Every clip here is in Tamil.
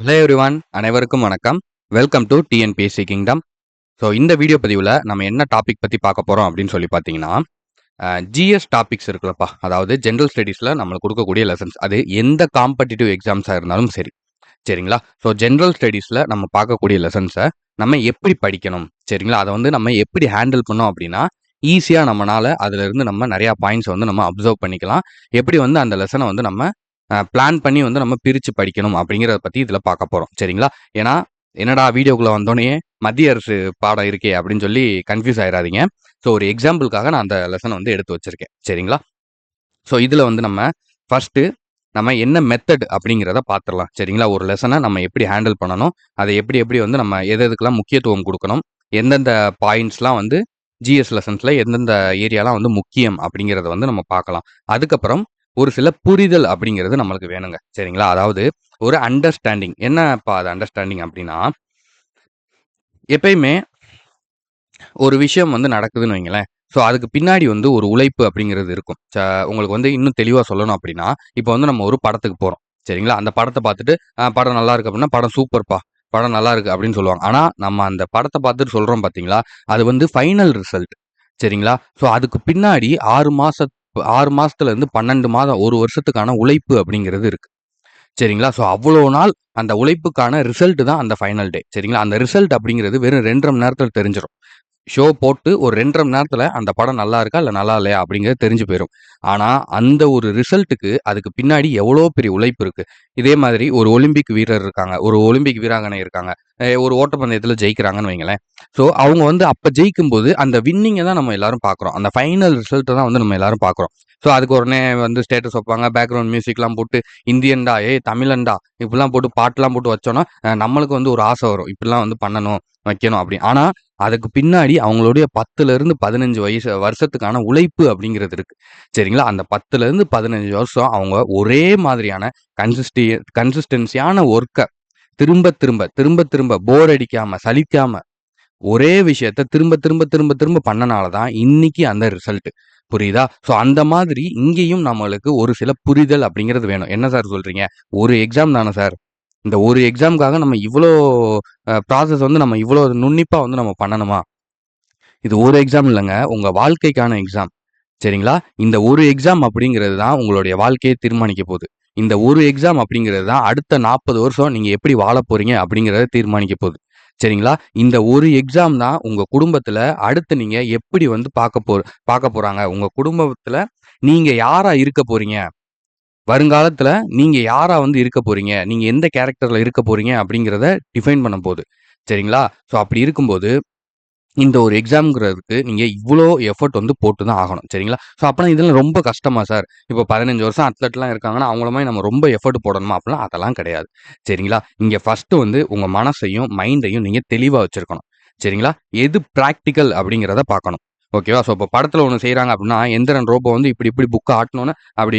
ஹலோ எவ்ரிவான் அனைவருக்கும் வணக்கம். Welcome to TNPSC kingdom so இந்த வீடியோ பதிவில் நம்ம என்ன டாபிக் பற்றி பார்க்க போகிறோம் அப்படின்னு சொல்லி பார்த்தீங்கன்னா ஜிஎஸ் டாபிக்ஸ் இருக்குல்லப்பா. அதாவது ஜென்ரல் ஸ்டடீஸில் நம்மளுக்கு கொடுக்கக்கூடிய லெசன்ஸ் அது எந்த காம்படிட்டிவ் எக்ஸாம்ஸாக இருந்தாலும் சரி. சரிங்களா? ஸோ ஜென்ரல் ஸ்டடீஸில் நம்ம பார்க்கக்கூடிய லெசன்ஸை நம்ம எப்படி படிக்கணும்? சரிங்களா? அதை வந்து நம்ம எப்படி ஹேண்டில் பண்ணோம் அப்படின்னா ஈஸியாக நம்மளால் அதிலிருந்து நம்ம நிறையா பாயிண்ட்ஸ் வந்து நம்ம அப்சர்வ் பண்ணிக்கலாம். எப்படி வந்து அந்த லெசனை வந்து நம்ம பிளான் பண்ணி வந்து நம்ம பிரித்து படிக்கணும் அப்படிங்கிறத பற்றி இதில் பார்க்க போகிறோம் சரிங்களா? ஏன்னா என்னடா வீடியோக்குள்ளே வந்தோடனே மத்திய அரசு பாடம் இருக்கே அப்படின்னு சொல்லி கன்ஃபியூஸ் ஆயிடாதீங்க ஸோ ஒரு எக்ஸாம்பிளுக்காக நான் அந்த லெசனை வந்து எடுத்து வச்சுருக்கேன். சரிங்களா? ஸோ இதில் வந்து நம்ம ஃபஸ்ட்டு நம்ம என்ன மெத்தட் அப்படிங்கிறத பார்த்துடலாம் சரிங்களா? ஒரு லெசனை நம்ம எப்படி ஹேண்டில் பண்ணணும்? அதை எப்படி எப்படி வந்து நம்ம எது எதுக்கெல்லாம் முக்கியத்துவம் கொடுக்கணும்? எந்தெந்த பாயிண்ட்ஸ்லாம் வந்து ஜிஎஸ் லெசன்ஸில் எந்தெந்த ஏரியாலாம் வந்து முக்கியம் அப்படிங்கிறத வந்து நம்ம பார்க்கலாம். அதுக்கப்புறம் ஒரு சில புரிதல் அப்படிங்கிறது நம்மளுக்கு வேணுங்க. சரிங்களா? அதாவது ஒரு அண்டர்ஸ்டாண்டிங் என்னப்பா அது அண்டர்ஸ்டாண்டிங் அப்படின்னா எப்பயுமே ஒரு விஷயம் வந்து நடக்குதுன்னு வைங்களேன். ஸோ அதுக்கு பின்னாடி வந்து ஒரு உழைப்பு அப்படிங்கிறது இருக்கும். உங்களுக்கு வந்து இன்னும் தெளிவாக சொல்லணும் அப்படின்னா இப்போ வந்து நம்ம ஒரு படத்துக்கு போகிறோம் சரிங்களா? அந்த படத்தை பார்த்துட்டு படம் நல்லா இருக்கு அப்படின்னா படம் சூப்பர்ப்பா. படம் நல்லா இருக்கு அப்படின்னு சொல்லுவாங்க. ஆனால் நம்ம அந்த படத்தை பார்த்துட்டு சொல்கிறோம் பார்த்தீங்களா அது வந்து ஃபைனல் ரிசல்ட் சரிங்களா? ஸோ அதுக்கு பின்னாடி ஆறு மாச ஆறு மாசத்துல இருந்து பன்னெண்டு மாதம் ஒரு வருஷத்துக்கான உழைப்பு அப்படிங்கிறது இருக்கு. சரிங்களா? ஸோ அவ்வளோ நாள் அந்த உழைப்புக்கான ரிசல்ட் தான் அந்த ஃபைனல் டே சரிங்களா? அந்த ரிசல்ட் அப்படிங்கிறது வெறும் ரெண்டரை மணி நேரத்தில் தெரிஞ்சிடும் ஷோ போட்டு ஒரு ரெண்டரை மணி நேரத்தில் அந்த படம் நல்லா இருக்கா இல்லை நல்லா இல்லையா அப்படிங்கிறது தெரிஞ்சு போயிடும் ஆனால் அந்த ஒரு ரிசல்ட்டுக்கு அதுக்கு பின்னாடி எவ்வளோ பெரிய உழைப்பு இருக்குது இதே மாதிரி ஒரு ஒலிம்பிக் வீரர் இருக்காங்க ஒரு ஒலிம்பிக் வீராங்கனை இருக்காங்க ஒரு ஓட்டப்பந்தயத்தில் ஜெயிக்கிறாங்கன்னு வைங்களேன். ஸோ அவங்க வந்து அப்போ ஜெயிக்கும் போது அந்த வின்னிங்கை தான் நம்ம எல்லாரும் பார்க்குறோம் அந்த ஃபைனல் ரிசல்ட்டை தான் வந்து நம்ம எல்லாரும் பார்க்குறோம் ஸோ அதுக்கு உடனே வந்து ஸ்டேட்டஸ் வைப்பாங்க பேக்ரவுண்ட் மியூசிக்லாம் போட்டு இந்தியன்டா ஏய் தமிழன்டா இப்படிலாம் போட்டு பாட்டுலாம் போட்டு வச்சோன்னா நம்மளுக்கு வந்து ஒரு ஆசை வரும். இப்படிலாம் வந்து பண்ணணும் வைக்கணும் அப்படி. ஆனால் அதுக்கு பின்னாடி அவங்களுடைய பத்துலேருந்து பதினஞ்சு வயசு வருஷத்துக்கான உழைப்பு அப்படிங்கிறது இருக்குது சரிங்களா? அந்த பத்துலேருந்து பதினஞ்சு வருஷம் அவங்க ஒரே மாதிரியான கன்சிஸ்டி கன்சிஸ்டன்சியான ஒர்க்கை திரும்ப திரும்ப திரும்ப திரும்ப போர் அடிக்காமல் சலிக்காமல் ஒரே விஷயத்த திரும்ப திரும்ப திரும்ப திரும்ப பண்ணனால தான் இன்னைக்கு அந்த ரிசல்ட் புரியுதா? ஸோ அந்த மாதிரி இங்கேயும் நம்மளுக்கு ஒரு சில புரிதல் அப்படிங்கிறது வேணும். என்ன சார் சொல்றீங்க? ஒரு எக்ஸாம் தானே சார்? இந்த ஒரு எக்ஸாமுக்காக நம்ம இவ்வளோ ப்ராசஸ் வந்து நம்ம இவ்வளோ நுண்ணிப்பாக வந்து நம்ம பண்ணணுமா? இது ஒரு எக்ஸாம் இல்லைங்க. உங்கள் வாழ்க்கைக்கான எக்ஸாம் சரிங்களா? இந்த ஒரு எக்ஸாம் அப்படிங்கிறது தான் உங்களுடைய வாழ்க்கையை தீர்மானிக்க போகுது. இந்த ஒரு எக்ஸாம் அப்படிங்கிறது தான் அடுத்த நாற்பது வருஷம் நீங்கள் எப்படி வாழ போகிறீங்க அப்படிங்கிறத தீர்மானிக்க போகுது. சரிங்களா? இந்த ஒரு எக்ஸாம் தான் உங்கள் குடும்பத்தில் அடுத்து நீங்கள் எப்படி வந்து பார்க்க போ பார்க்க போகிறாங்க உங்கள் குடும்பத்தில் நீங்கள் யாராக இருக்க போகிறீங்க வருங்காலத்தில் நீங்கள் யாராக வந்து இருக்க போகிறீங்க நீங்கள் எந்த கேரக்டரில் இருக்க போகிறீங்க அப்படிங்கிறத டிஃபைன் பண்ண போகுது. சரிங்களா? ஸோ அப்படி இருக்கும்போது இந்த ஒரு எக்ஸாம்ங்கிறதுக்கு நீங்கள் இவ்வளோ எஃபர்ட் வந்து போட்டு தான் ஆகணும். சரிங்களா? ஸோ அப்போனா இதெல்லாம் ரொம்ப கஷ்டமாக சார் இப்போ பதினஞ்சு வருஷம் அத்லெட்லாம் இருக்காங்கன்னா அவங்கள மாதிரி நம்ம ரொம்ப எஃபர்ட் போடணுமா? அப்படிலாம் அதெல்லாம் கிடையாது. சரிங்களா? இங்கே ஃபஸ்ட்டு வந்து உங்கள் மனசையும் மைண்டையும் நீங்கள் தெளிவாக வச்சுருக்கணும். சரிங்களா? எது ப்ராக்டிக்கல் அப்படிங்கிறத பார்க்கணும். ஓகேவா ஸோ இப்போ படத்தில் ஒன்று செய்கிறாங்க அப்படின்னா எந்திரன் ரோபோ வந்து இப்படி இப்படி புக்கை ஆட்டணும்னு அப்படி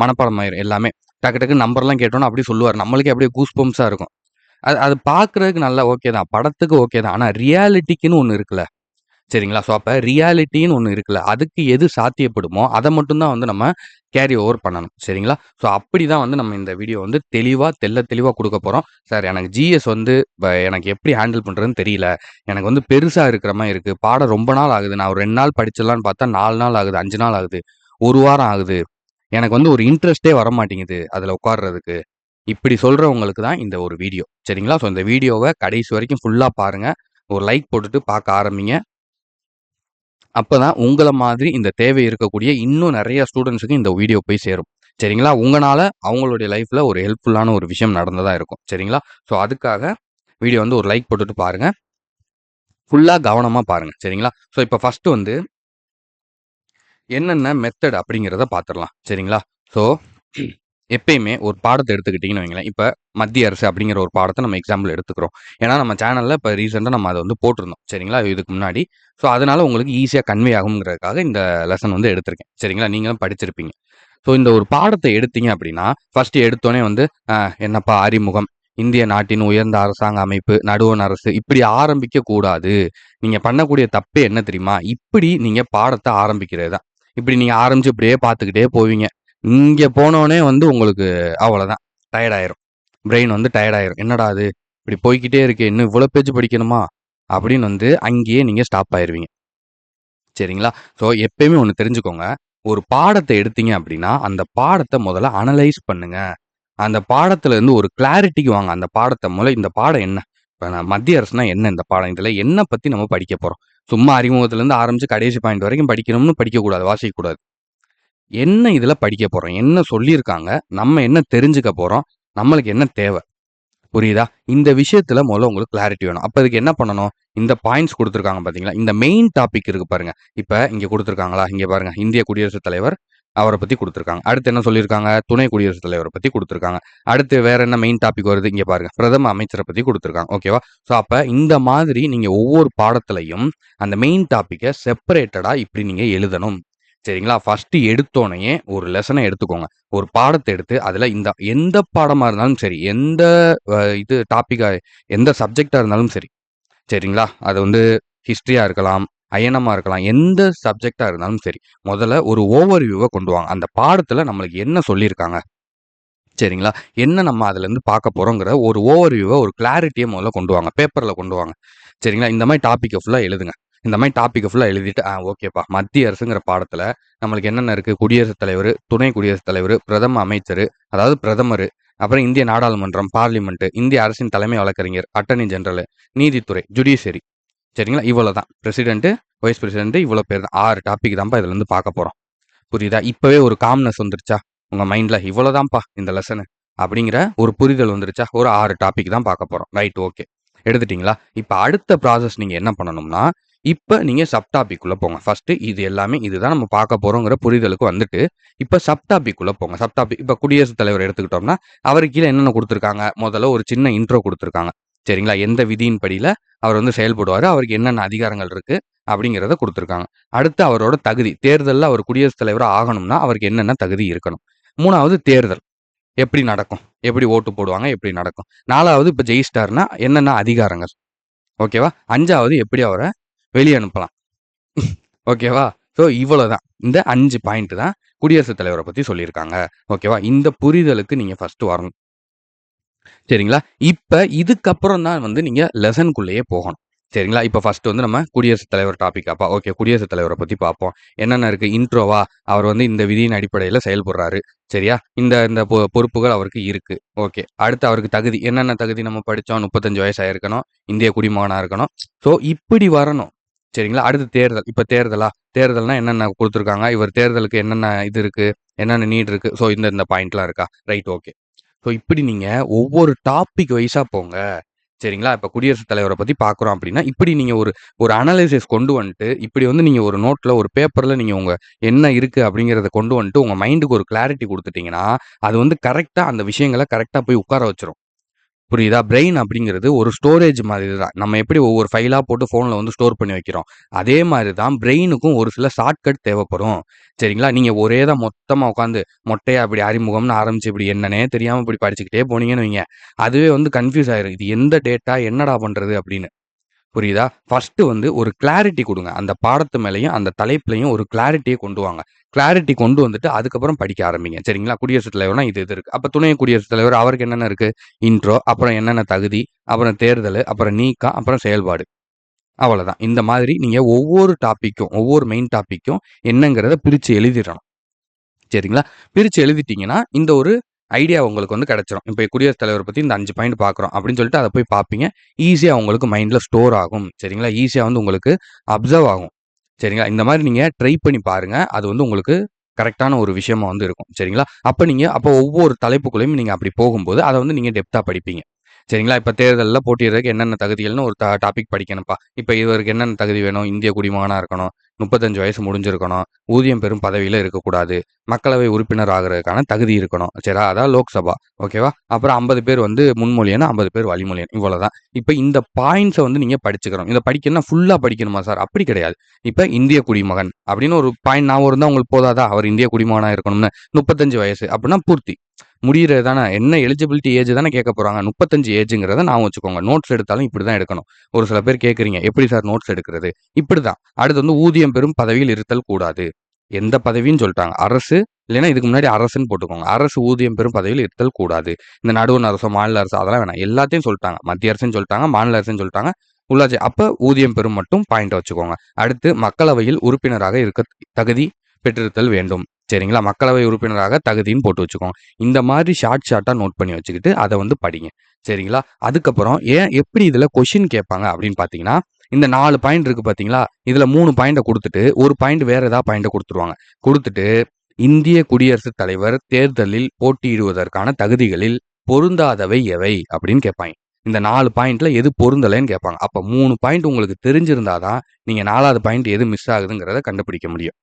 மனப்பாடம் ஆயிரும் எல்லாமே. டக்கு டக்கு நம்பர்லாம் கேட்டோன்னு அப்படி சொல்லுவார். நம்மளுக்கே அப்படியே கூஸ் பம்ப்ஸாக இருக்கும். அது அது பார்க்குறதுக்கு நல்லா ஓகே தான். படத்துக்கு ஓகே தான். ஆனால் ரியாலிட்டிக்குன்னு ஒன்று இருக்குல்ல. சரிங்களா? ஸோ அப்போ ரியாலிட்டின்னு ஒன்று இருக்குல்ல அதுக்கு எது சாத்தியப்படுமோ அதை மட்டும்தான் வந்து நம்ம கேரி ஓவர் பண்ணணும். சரிங்களா? ஸோ அப்படி தான் வந்து நம்ம இந்த வீடியோ வந்து தெளிவாக தெள்ள தெளிவாக கொடுக்க போகிறோம் சார் எனக்கு ஜிஎஸ் வந்து எனக்கு எப்படி ஹேண்டில் பண்ணுறதுன்னு தெரியல. எனக்கு வந்து பெருசாக இருக்கிற மாதிரி இருக்குது பாடம் ரொம்ப நாள் ஆகுது. நான் ஒரு ரெண்டு நாள் படிச்சிடலான்னு பார்த்தா நாலு நாள் ஆகுது அஞ்சு நாள் ஆகுது ஒரு வாரம் ஆகுது. எனக்கு வந்து ஒரு இன்ட்ரெஸ்டே வர மாட்டேங்குது அதில் உட்காடுறதுக்கு இப்படி சொல்கிறவங்களுக்கு தான் இந்த ஒரு வீடியோ சரிங்களா? ஸோ இந்த வீடியோவை கடைசி வரைக்கும் ஃபுல்லாக பாருங்கள் ஒரு லைக் போட்டுட்டு பார்க்க ஆரம்பிங்க. அப்போ தான் உங்களை மாதிரி இந்த தேவை இருக்கக்கூடிய இன்னும் நிறைய ஸ்டூடெண்ட்ஸுக்கு இந்த வீடியோ போய் சேரும். சரிங்களா? உங்களால் அவங்களுடைய லைஃப்பில் ஒரு ஹெல்ப்ஃபுல்லான ஒரு விஷயம் நடந்ததாக இருக்கும். சரிங்களா? ஸோ அதுக்காக வீடியோ வந்து ஒரு லைக் போட்டுட்டு பாருங்கள் ஃபுல்லாக கவனமாக பாருங்கள் சரிங்களா? ஸோ இப்போ ஃபஸ்ட்டு வந்து என்னென்ன மெத்தட் அப்படிங்கிறத பார்த்துடலாம். சரிங்களா? ஸோ எப்பயுமே ஒரு பாடத்தை எடுத்துக்கிட்டிங்கன்னு வைங்களேன். இப்போ மத்திய அரசு அப்படிங்கிற ஒரு பாடத்தை நம்ம எக்ஸாம்பிள் எடுத்துக்கிறோம். ஏன்னா நம்ம சேனலில் இப்போ ரீசெண்டாக நம்ம அதை வந்து போட்டிருந்தோம். சரிங்களா? இதுக்கு முன்னாடி. ஸோ அதனால் உங்களுக்கு ஈஸியாக கன்வே ஆகுங்கிறதுக்காக இந்த லெசன் வந்து எடுத்திருக்கேன். சரிங்களா? நீங்களும் படிச்சிருப்பீங்க. ஸோ இந்த ஒரு பாடத்தை எடுத்தீங்க அப்படின்னா ஃபஸ்ட்டு எடுத்தோடனே வந்து என்னப்பா அறிமுகம்? இந்திய நாட்டின் உயர்ந்த அரசாங்க அமைப்பு நடுவண் அரசு இப்படி ஆரம்பிக்க கூடாது நீங்க பண்ணக்கூடிய தப்பு என்ன தெரியுமா? இப்படி நீங்க பாடத்தை ஆரம்பிக்கிறது தான் இப்படி நீங்க ஆரம்பிச்சு இப்படியே பார்த்துக்கிட்டே போவீங்க. இங்கே போனோடனே வந்து உங்களுக்கு அவ்வளோதான் டயர்டாயிரும் பிரெயின் வந்து டயர்டாயிரும் என்னடா இது இப்படி போய்க்கிட்டே இருக்கு இன்னும் இவ்வளோ பேஜ் படிக்கணுமா? அப்படின்னு வந்து அங்கேயே நீங்கள் ஸ்டாப் ஆயிடுவீங்க சரிங்களா? ஸோ எப்பயுமே ஒன்று தெரிஞ்சுக்கோங்க. ஒரு பாடத்தை எடுத்தீங்க அப்படின்னா, அந்த பாடத்தை முதல்ல அனலைஸ் பண்ணுங்க. அந்த பாடத்துல இருந்து ஒரு கிளாரிட்டிக்கு வாங்க. அந்த பாடத்தை முதல்ல இந்த பாடம் என்ன? நான் மத்திய அரசுனா என்ன இந்த பாடம்? இதில் என்ன பத்தி நம்ம படிக்க போறோம்? சும்மா அறிமுகத்திலருந்து ஆரம்பிச்சு கடைசி பாயிண்ட் வரைக்கும் படிக்கணும்னு படிக்கக்கூடாது, வாசிக்கக்கூடாது. என்ன இதில் படிக்க போகிறோம் என்ன சொல்லியிருக்காங்க? நம்ம என்ன தெரிஞ்சுக்க போகிறோம் நம்மளுக்கு என்ன தேவை புரியுதா? இந்த விஷயத்துல முதல்ல உங்களுக்கு கிளாரிட்டி வேணும். அப்போ இதுக்கு என்ன பண்ணணும்? இந்த பாயிண்ட்ஸ் கொடுத்துருக்காங்க பார்த்தீங்களா? இந்த மெயின் டாபிக் இருக்கு பாருங்க. இப்போ இங்க கொடுத்துருக்காங்களா இங்க பாருங்க. இந்திய குடியரசுத் தலைவர் அவரை பத்தி கொடுத்துருக்காங்க அடுத்து என்ன சொல்லியிருக்காங்க? துணை குடியரசுத் தலைவரை பத்தி கொடுத்துருக்காங்க அடுத்து வேற என்ன மெயின் டாபிக் வருது? இங்க பாருங்க. பிரதம அமைச்சரை பத்தி கொடுத்துருக்காங்க ஓகேவா? ஸோ அப்போ இந்த மாதிரி நீங்க ஒவ்வொரு பாடத்துலையும் அந்த மெயின் டாப்பிக்கை செப்பரேட்டடா இப்படி நீங்க எழுதணும். சரிங்களா? ஃபர்ஸ்ட் எடுத்தோடனே ஒரு லெசனை எடுத்துக்கோங்க. ஒரு பாடத்தை எடுத்து அதில் இந்த எந்த பாடமாக இருந்தாலும் சரி, எந்த இது டாப்பிக்காக எந்த சப்ஜெக்டாக இருந்தாலும் சரி. சரிங்களா? அது வந்து ஹிஸ்ட்ரியாக இருக்கலாம், அயனமாக இருக்கலாம். எந்த சப்ஜெக்டாக இருந்தாலும் சரி. முதல்ல ஒரு ஓவர் வியூவை கொண்டு வாங்க. அந்த பாடத்தில் நம்மளுக்கு என்ன சொல்லியிருக்காங்க? சரிங்களா? என்ன நம்ம அதுலேருந்து பார்க்க போகிறோங்கிற ஒரு ஓவர் வியூவை ஒரு கிளாரிட்டியை முதல்ல கொண்டு வாங்க. பேப்பரில் கொண்டு வாங்க. சரிங்களா? இந்த மாதிரி டாப்பிக்கை ஃபுல்லாக எழுதுங்க. இந்த மாதிரி டாப்பிக்கை ஃபுல்லாக எழுதிட்டு, ஆ ஓகேப்பா. மத்திய அரசுங்கிற பாடத்தில் நம்மளுக்கு என்னென்ன இருக்குது குடியரசுத் தலைவர் துணை குடியரசுத் தலைவர் பிரதம அமைச்சர் அதாவது பிரதமர் அப்புறம் இந்திய நாடாளுமன்றம், பார்லிமெண்ட்டு இந்திய அரசின் தலைமை வழக்கறிஞர், அட்டர்னி ஜெனரல், நீதித்துறை, ஜுடிஷியரி. சரிங்களா? இவ்வளோ தான் பிரசிடென்ட்டு வைஸ் பிரசிடென்ட்டு இவ்வளோ பேர் தான். ஆறு டாபிக் தான்ப்பா இதுலேருந்து பார்க்க போகிறோம் புரியுதா? இப்போவே ஒரு காம்னஸ் வந்துருச்சா? உங்கள் மைண்ட்ல இவ்வளோதான்ப்பா இந்த லெசனு. அப்படிங்கிற ஒரு புரிதல் வந்துருச்சா? ஒரு ஆறு டாபிக் தான் பார்க்க போகிறோம் ரைட் ஓகே. எடுத்துட்டிங்களா இப்போ அடுத்த ப்ராசஸ் நீங்கள் என்ன பண்ணணும்னா, இப்போ நீங்கள் சப்டாபிக்குள்ளே போங்க. ஃபஸ்ட்டு இது எல்லாமே இதுதான் நம்ம பார்க்க போகிறோங்கிற புரிதலுக்கு வந்துட்டு, இப்போ சப்டாபிக்குள்ளே போங்க. சப்டாபிக் இப்போ குடியரசுத் தலைவர் எடுத்துக்கிட்டோம்னா, அவருக்கு கீழே என்னென்ன கொடுத்துருக்காங்க முதல்ல ஒரு சின்ன இன்ட்ரோ கொடுத்துருக்காங்க சரிங்களா? எந்த விதியின் படியில் அவர் வந்து செயல்படுவார் அவருக்கு என்னென்ன அதிகாரங்கள் இருக்குது அப்படிங்கிறத கொடுத்துருக்காங்க அடுத்து அவரோட தகுதி. தேர்தலில் அவர் குடியரசுத் தலைவராக ஆகணும்னா, அவருக்கு என்னென்ன தகுதி இருக்கணும்? மூணாவது தேர்தல். எப்படி நடக்கும்? எப்படி ஓட்டு போடுவாங்க? எப்படி நடக்கும்? நாலாவது இப்போ ஜெயிஸ்டார்னா என்னென்ன அதிகாரங்கள்? ஓகேவா? அஞ்சாவது எப்படி அவரை வெளியே அனுப்பலாம்? ஓகேவா? ஸோ இவ்வளோதான். இந்த அஞ்சு பாயிண்ட் தான் குடியரசுத் தலைவரை பற்றி சொல்லியிருக்காங்க. ஓகேவா? இந்த புரிதலுக்கு நீங்கள் ஃபர்ஸ்ட் வரணும். சரிங்களா? இப்போ இதுக்கப்புறம் தான் வந்து நீங்கள் லெசனுக்குள்ளேயே போகணும். சரிங்களா? இப்போ ஃபர்ஸ்ட் வந்து நம்ம குடியரசுத் தலைவர் டாப்பிக்காப்பா ஓகே. குடியரசுத் தலைவரை பற்றி பார்ப்போம். என்னென்ன இருக்கு? இன்ட்ரோவா? அவர் வந்து இந்த விதியின் அடிப்படையில் செயல்படுறாரு. சரியா? இந்த இந்த பொ பொறுப்புகள் அவருக்கு இருக்கு. ஓகே. அடுத்து அவருக்கு தகுதி. என்னென்ன தகுதி நம்ம படித்தோம் முப்பத்தஞ்சு வயசாக இருக்கணும் இந்திய குடிமகனாக இருக்கணும். ஸோ இப்படி வரணும். சரிங்களா? அடுத்து தேர்தல். இப்போ தேர்தலா? தேர்தல்னா என்னென்ன கொடுத்துருக்காங்க இவர் தேர்தலுக்கு என்னென்ன இது இருக்கு? என்னென்ன நீட் இருக்கு? ஸோ இந்த இந்த பாயிண்ட்லாம் இருக்கா? Right okay. ஸோ இப்படி நீங்க ஒவ்வொரு டாபிக் வைஸா போங்க. சரிங்களா? இப்போ குடியரசுத் தலைவரை பத்தி பார்க்குறோம் அப்படின்னா, இப்படி நீங்க ஒரு ஒரு அனலைசிஸ் கொண்டு வந்துட்டு, இப்படி வந்து நீங்க ஒரு நோட்ல, ஒரு பேப்பர்ல நீங்க உங்க என்ன இருக்கு அப்படிங்கிறத கொண்டு வந்துட்டு, உங்க மைண்டுக்கு ஒரு கிளாரிட்டி கொடுத்துட்டிங்கன்னா அது வந்து கரெக்டாக அந்த விஷயங்களை கரெக்டாக போய் உட்கார வச்சுரும். புரியுதா? பிரெயின் அப்படிங்கிறது ஒரு ஸ்டோரேஜ் மாதிரி தான். நம்ம எப்படி ஒவ்வொரு ஃபைலாக போட்டு ஃபோனில் வந்து ஸ்டோர் பண்ணி வைக்கிறோம். அதே மாதிரி தான் பிரெயினுக்கும் ஒரு சில ஷார்ட்கட் தேவைப்படும். சரிங்களா? நீங்கள் ஒரே தான் மொத்தமாக உட்காந்து மொட்டையாக அப்படி அறிமுகம்னு ஆரம்பிச்சு இப்படி என்னன்னே தெரியாமல் இப்படி படிச்சுக்கிட்டே போனீங்கன்னு வைங்க, அதுவே வந்து கன்ஃப்யூஸ் ஆயிரும். இது எந்த டேட்டா? என்னடா பண்ணுறது அப்படின்னு. புரியுதா? ஃபர்ஸ்ட் வந்து ஒரு கிளாரிட்டி கொடுங்க அந்த பாடத்து மேலேயும் அந்த தலைப்புலையும் ஒரு கிளாரிட்டியை கொண்டு வாங்க. கிளாரிட்டி கொண்டு வந்துட்டு அதுக்கப்புறம் படிக்க ஆரம்பிங்க. சரிங்களா? குடியரசுத் தலைவர்னா இது இது இருக்கு. அப்போ துணை குடியரசுத் தலைவர் அவருக்கு என்னென்ன இருக்கு? இன்ட்ரோ, அப்புறம் என்னென்ன தகுதி, அப்புறம் தேர்தல் அப்புறம் நீக்கம், அப்புறம் செயல்பாடு. அவ்வளோதான் இந்த மாதிரி நீங்கள் ஒவ்வொரு டாப்பிக்கும் ஒவ்வொரு மெயின் டாப்பிக்கும் என்னங்கிறத பிரித்து எழுதிடணும் சரிங்களா? பிரித்து எழுதிட்டீங்கன்னா, இந்த ஒரு ஐடியா உங்களுக்கு வந்து கிடச்சிரும் இப்போ குடியரசுத் தலைவர் பற்றி இந்த அஞ்சு பாயிண்ட் பார்க்குறோம் அப்படின்னு சொல்லிட்டு அதை போய் பார்ப்பீங்க. ஈஸியாக உங்களுக்கு மைண்டில் ஸ்டோர் ஆகும். சரிங்களா? ஈஸியாக வந்து உங்களுக்கு அப்சர்வ் ஆகும். சரிங்களா? இந்த மாதிரி நீங்கள் ட்ரை பண்ணி பாருங்கள் அது வந்து உங்களுக்கு கரெக்டான ஒரு விஷயமா வந்து இருக்கும். சரிங்களா? அப்போ நீங்கள் அப்போ ஒவ்வொரு தலைப்புக்குள்ளேயும் நீங்கள் அப்படி போகும்போது, அதை வந்து நீங்கள் டெப்த்தாக படிப்பீங்க. சரிங்களா? இப்போ தேர்தலில் போட்டியிடுறதுக்கு என்னென்ன தகுதிகள்னு ஒரு டா டாபிக் படிக்கணும்ப்பா. இப்போ இவருக்கு என்னென்ன தகுதி வேணும்? இந்திய குடிமகனாக இருக்கணும். 35 வயசு முடிஞ்சிருக்கணும். ஊதியம் பெறும் பதவியில் இருக்கக்கூடாது. மக்களவை உறுப்பினர் ஆகுறதுக்கான தகுதி இருக்கணும். சரியா? அதான் லோக்சபா. ஓகேவா? அப்புறம் 50 பேர் வந்து முன்மொழியனா ஐம்பது பேர் வழிமொழியன் இவ்வளோதான். இப்போ இந்த பாயிண்ட்ஸை வந்து நீங்க படிச்சுக்கணும். இதை படிக்கணும்னா ஃபுல்லாக படிக்கணுமா சார்? அப்படி கிடையாது. இப்போ இந்திய குடிமகன் அப்படின்னு ஒரு பாயிண்ட் நான் இருந்தால் உங்களுக்கு போதாதா? அவர் இந்திய குடிமகனாக இருக்கணும்னு. 35 வயசு அப்படின்னா பூர்த்தி. முடிகிறது தானே. என்ன எலிஜிபிலிட்டி ஏஜ் தானே கேட்க போகிறாங்க முப்பத்தஞ்சு ஏஜுங்கிறத நான் வச்சுக்கோங்க. நோட்ஸ் எடுத்தாலும் இப்படி தான் எடுக்கணும். ஒரு சில பேர் கேட்குறீங்க. எப்படி சார் நோட்ஸ் எடுக்கிறது? இப்படி தான் அடுத்து வந்து ஊதியம் பெறும் பதவியில் இருத்தல் கூடாது. எந்த பதவின்னு சொல்லிட்டாங்க அரசு இல்லைன்னா இதுக்கு முன்னாடி அரசுன்னு போட்டுக்கோங்க அரசு ஊதியம் பெறும் பதவியில் இருத்தல் கூடாது இந்த நடுவண் அரசோ மாநில அரசு அதெல்லாம் வேணாம் எல்லாத்தையும் சொல்லிட்டாங்க மத்திய அரசுன்னு சொல்லிட்டாங்க மாநில அரசுன்னு சொல்லிட்டாங்க உள்ளாட்சி அப்போ ஊதியம் பெறும் மட்டும் பாயிண்ட் வச்சுக்கோங்க அடுத்து மக்களவையில் உறுப்பினராக இருக்க தகுதி பெற்றிருத்தல் வேண்டும் சரிங்களா? மக்களவை உறுப்பினராக தகுதின்னு போட்டு வச்சுக்கோங்க. இந்த மாதிரி ஷார்ட் ஷார்ட்டாக நோட் பண்ணி வச்சுக்கிட்டு அதை வந்து படிங்க. சரிங்களா? அதுக்கப்புறம் ஏன் எப்படி இதில் கொஷின் கேட்பாங்க அப்படின்னு பார்த்தீங்கன்னா இந்த நாலு பாயிண்ட் இருக்குது பார்த்தீங்களா? இதில் மூணு பாயிண்டை கொடுத்துட்டு ஒரு பாயிண்ட் வேறு ஏதாவது பாயிண்டை கொடுத்துருவாங்க. கொடுத்துட்டு இந்திய குடியரசுத் தலைவர் தேர்தலில் போட்டியிடுவதற்கான தகுதிகளில் பொருந்தாதவை எவை? அப்படின்னு கேட்பாங்க. இந்த நாலு பாயிண்ட்ல எது பொருந்தலைன்னு கேட்பாங்க. அப்போ மூணு பாயிண்ட் உங்களுக்கு தெரிஞ்சிருந்தாதான் நீங்கள் நாலாவது பாயிண்ட் எது மிஸ் ஆகுதுங்கிறத கண்டுபிடிக்க முடியும்.